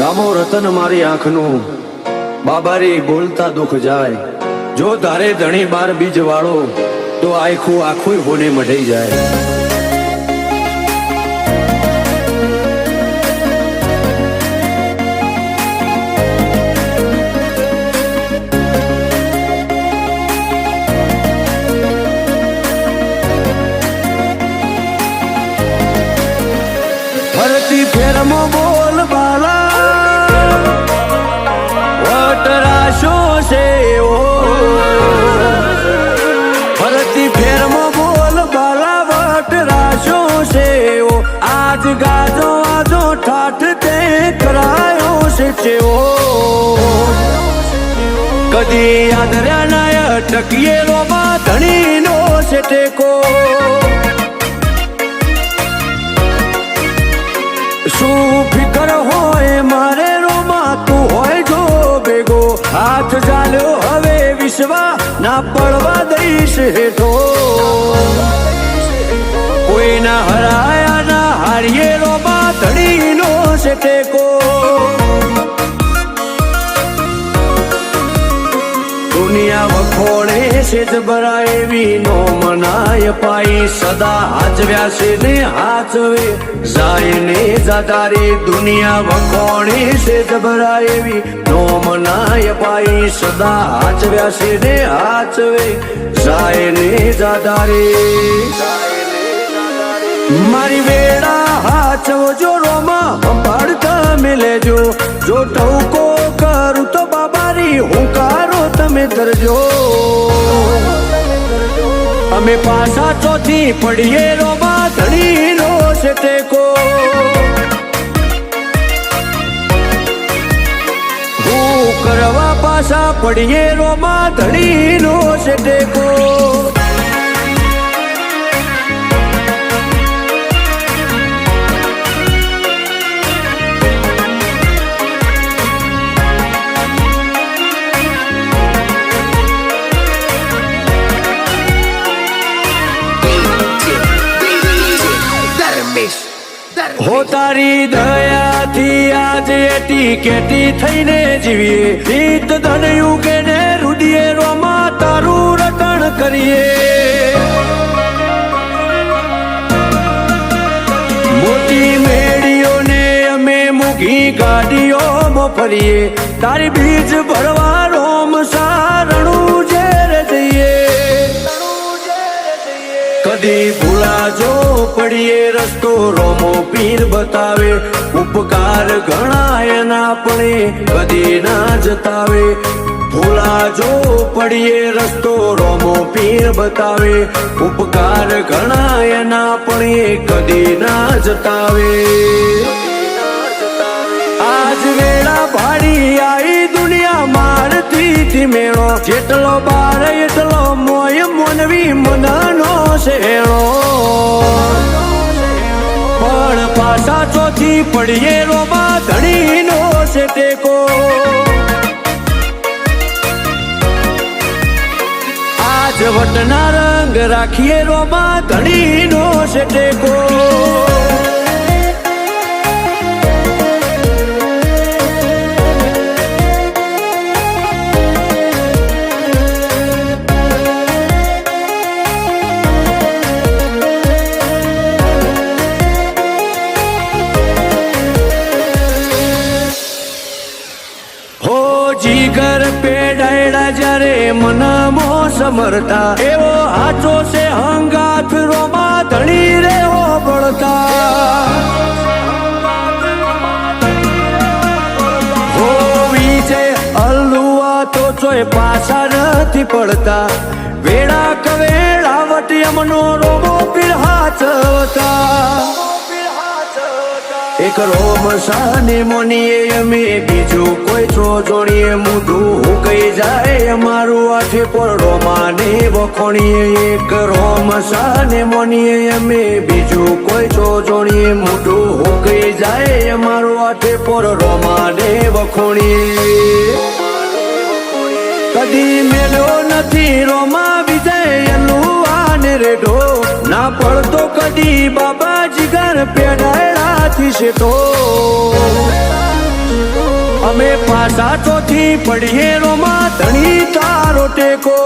રામો રતન મારી આંખનું, બાબારી બોલતા દુઃખ જાય. જો તારે ધણી બાર બીજ વાળો તો આખું આખું હોને મઢાઈ જાય. ફરતી ફેરમો બોલ બાલા. ચેવો કદી આદર્યા નાય ટકીએ રોમાં ધણીનો છે ટેકો શું ફિકર હોય મારે રોમાં તું હોય જો ભેગો? હાથ ચાલ્યો હવે વિશ્વા ના પડવા દઈશ હેઠો. બરાય એવી નો મનાય પાઈ સદા હાચવ્યા છે ને હાચવે. જાય ને જાતારી દુનિયા વખોણે છે જ બરાય એવી મનાય પાઈ સદા હાચવ્યા છે ને હાચવે. જાય ને જાતારી મારી વેળા હાચવો જો રોમાં સંભાળતા મિલેજો જો. ટવકો કરું તો બાબારી હુંકારો તમે ધરજો અમે પાછા ચોથી પડીએ રોમાં ધણી છે ટેકો. કરવા પાછા પડીએ રોમાં ધણી છે ટેકો. તારી દયાથી આજે એટી કેટી થઈને જીવીએ. રીત ધન યુગે ને રુદિએ રોમા તારું રટણ કરીએ. મોટી મેળીઓને અમે મૂકી ગાડીઓમાં ફરીએ તારી બીજ ભરવા રોમ સારણું ઝેર જઈએ. કદી ભૂલાજો પડીએ રસ્તો રોમો પીર બતાવે, ઉપકાર ઘણા એના પણ કદી ના જતાવે. ભૂલાજો પડીએ, રસ્તો રોમો પીર બતાવે, ઉપકાર ઘણા એના પણ કદી ના જતાવે. આજ વેળા ભાડી દુનિયા મારતી થી મેળો, જેટલો બાર, એટલો મોય, મોનવી મનનો શેળો. પણ પાછા ચોથી પડીએ, રોબા ધણીનો છે ટેકો આજ વટના રંગ રાખીએ, રોબા ધણીનો છે ટેકો જ્યારે મનમો સમરતા એવો હાચો છે હંગાથ રોમા ધણી રે હો પાછા નથી પડતા. વેળા કવેળા વટી અમનો એક મસાને સાને મોનીએ અમે બીજું કોઈ છો જોણીએ મોઢું હુકઈ જાય અમારું આઠે પરડો માને વખોણીએ એક રોમ સાને મોનીએ અમે બીજું કોઈ છો જોણીએ મોઢું હુકઈ જાય અમારું આઠે પરડો માને વખોણીએ. કદી મેળો નથી રોમા વિજય એનું આને રેઢો. ના પડતો કદી બાબા છે તો અમે પાસા તોથી પડીએ રોમાં ધણી તારો ટેકો.